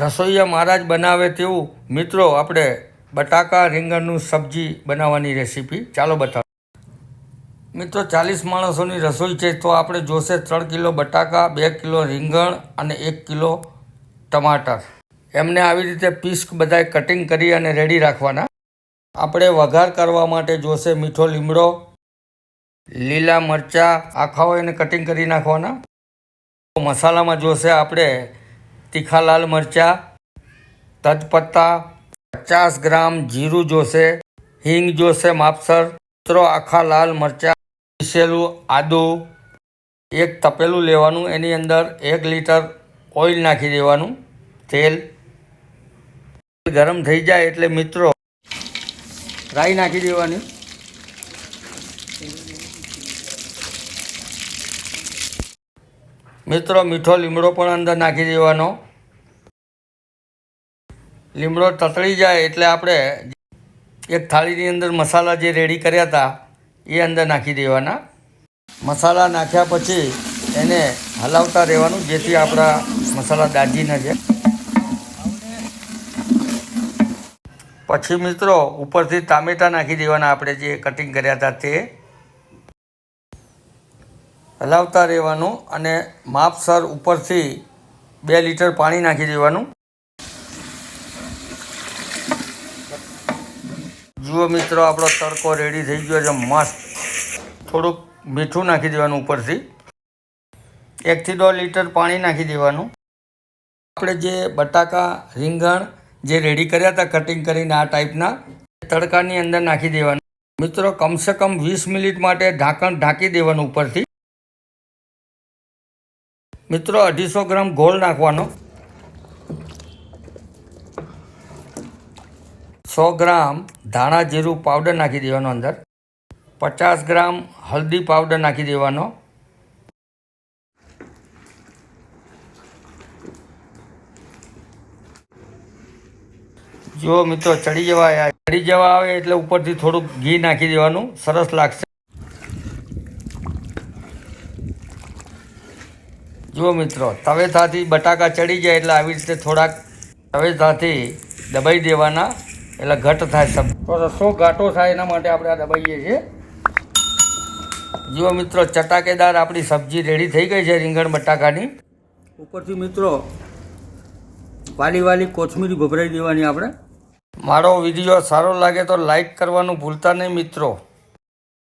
રસોઈયા મહારાજ બનાવે તેવું. મિત્રો, આપણે બટાકા, રીંગણનું સબ્જી બનાવવાની રેસીપી ચાલો બતાવો. મિત્રો, ચાલીસ માણસોની રસોઈ છે, તો આપણે જોશે ત્રણ કિલો બટાકા, બે કિલો રીંગણ અને એક કિલો ટમાટર. એમને આવી રીતે પીસ બધાય કટિંગ કરી અને રેડી રાખવાના. આપણે વઘાર કરવા માટે જોશે મીઠો લીમડો, લીલા મરચાં આખા હોય એને કટિંગ કરી નાખવાના. મસાલામાં જોશે આપણે તીખા લાલ મરચાં, તજપત્તા, પચાસ ગ્રામ જીરું જોશે, હિંગ જોશે માપસર. મિત્રો, આખા લાલ મરચાં પીસેલું આદું, એક તપેલું લેવાનું, એની અંદર એક લીટર ઓઇલ નાખી દેવાનું, તેલ. ગરમ થઈ જાય એટલે મિત્રો, રાઈ નાખી દેવાની. મિત્રો, મીઠો લીમડો પણ અંદર નાખી દેવાનો. લીમડો તતળી જાય એટલે આપણે એક થાળીની અંદર મસાલા જે રેડી કર્યા હતા, એ અંદર નાખી દેવાના. મસાલા નાખ્યા પછી એને હલાવતા રહેવાનું, જેથી આપણા મસાલા દાજી ન જાય. પછી મિત્રો, ઉપરથી ટામેટાં નાખી દેવાના આપણે જે કટિંગ કર્યા હતા તે. હલાવતા રહેવાનું અને માપસર ઉપરથી બે લીટર પાણી નાખી દેવાનું. જુઓ મિત્રો, આપણો તડકો રેડી થઈ ગયો છે, મસ્ત. થોડુંક મીઠું નાખી દેવાનું ઉપરથી. એકથી દોઢ લીટર પાણી નાખી દેવાનું. આપણે જે બટાકા, રીંગણ જે રેડી કર્યા હતા કટિંગ કરીને આ ટાઈપના તડકાની અંદર નાખી દેવાનું. મિત્રો, કમસે કમ વીસ મિનિટ માટે ઢાંકણ ઢાંકી દેવાનું ઉપરથી. મિત્રો, અઢીસો ગ્રામ ગોળ નાખવાનો. સો ગ્રામ ધાણા જીરું પાવડર નાખી દેવાનો અંદર. પચાસ ગ્રામ હલ્દી પાવડર નાખી દેવાનો. જુઓ મિત્રો, ચડી જવા ચડી જવા આવે એટલે ઉપરથી થોડુંક ઘી નાખી દેવાનું. સરસ લાગશે. જુઓ મિત્રો તવેથાથી બટાકા ચડી જાય એટલે આવી રીતે થોડાક તવેથાથી દબાઈ દેવાના એટલે ઘટ થાય સબ તો રસો ઘાટો થાય એના માટે આપણે આ દબાઈએ છીએ. જુઓ મિત્રો ચટાકેદાર આપણી સબ્જી રેડી થઈ ગઈ છે રીંગણ બટાકાની. ઉપરથી મિત્રો વાલી વાલી કોથમીરી ભભરાઈ દેવાની આપણે. મારો વીડિયો સારો લાગે તો લાઈક કરવાનું ભૂલતા નહીં મિત્રો.